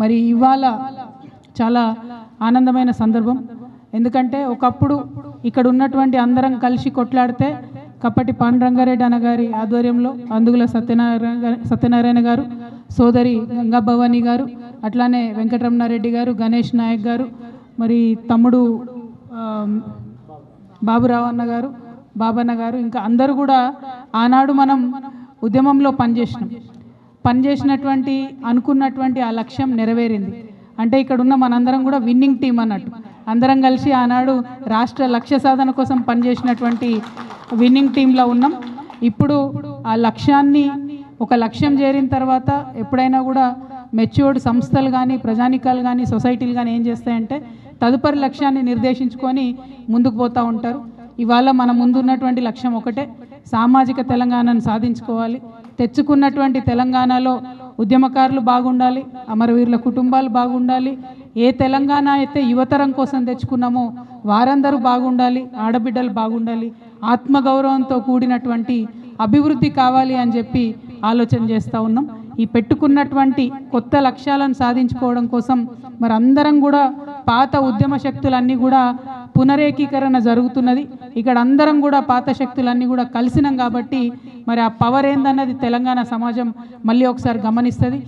మరి ఇవాళ చాలా ఆనందమైన సందర్భం. ఎందుకంటే ఒకప్పుడు ఇక్కడ ఉన్నటువంటి అందరం కలిసి కొట్లాడితే కప్పటి పాండురంగారెడ్డి అన్న గారి ఆధ్వర్యంలో అందుగుల సత్యనారాయణ సత్యనారాయణ గారు సోదరి గంగా భవాని గారు అట్లానే వెంకటరమణారెడ్డి గారు గణేష్ నాయక్ గారు మరి తమ్ముడు బాబురావు అన్న గారు బాబన్న గారు ఇంకా అందరూ కూడా ఆనాడు మనం ఉద్యమంలో పనిచేసినాం. పనిచేసినటువంటి అనుకున్నటువంటి ఆ లక్ష్యం నెరవేరింది. అంటే ఇక్కడ ఉన్న మనందరం కూడా విన్నింగ్ టీం అన్నట్టు. అందరం కలిసి ఆనాడు రాష్ట్ర లక్ష్య సాధన కోసం పనిచేసినటువంటి విన్నింగ్ టీంలో ఉన్నాం. ఇప్పుడు ఆ లక్ష్యాన్ని ఒక లక్ష్యం చేరిన తర్వాత ఎప్పుడైనా కూడా మెచ్యూర్డ్ సంస్థలు కానీ ప్రజానికాలు కానీ సొసైటీలు కానీ ఏం చేస్తాయంటే తదుపరి లక్ష్యాన్ని నిర్దేశించుకొని ముందుకు పోతూ ఉంటారు. ఇవాళ మన ముందున్నటువంటి లక్ష్యం ఒకటే. సామాజిక తెలంగాణను సాధించుకోవాలి. తెచ్చుకున్నటువంటి తెలంగాణలో ఉద్యమకారులు బాగుండాలి అమరవీరుల కుటుంబాలు బాగుండాలి ఏ తెలంగాణ అయితే యువతరం కోసం తెచ్చుకున్నామో వారందరూ బాగుండాలి ఆడబిడ్డలు బాగుండాలి ఆత్మగౌరవంతో కూడినటువంటి అభివృద్ధి కావాలి అని చెప్పి ఆలోచన చేస్తూ ఉన్నాం. ఈ పెట్టుకున్నటువంటి కొత్త లక్ష్యాలను సాధించుకోవడం కోసం మరి అందరం కూడా పాత ఉద్యమ శక్తులన్నీ కూడా పునరేకీకరణ జరుగుతున్నది. ఇక్కడ అందరం కూడా పాత శక్తులన్నీ కూడా కలిసినాం కాబట్టి మరి ఆ పవర్ ఏందన్నది తెలంగాణ సమాజం మళ్ళీ ఒకసారి గమనిస్తుంది.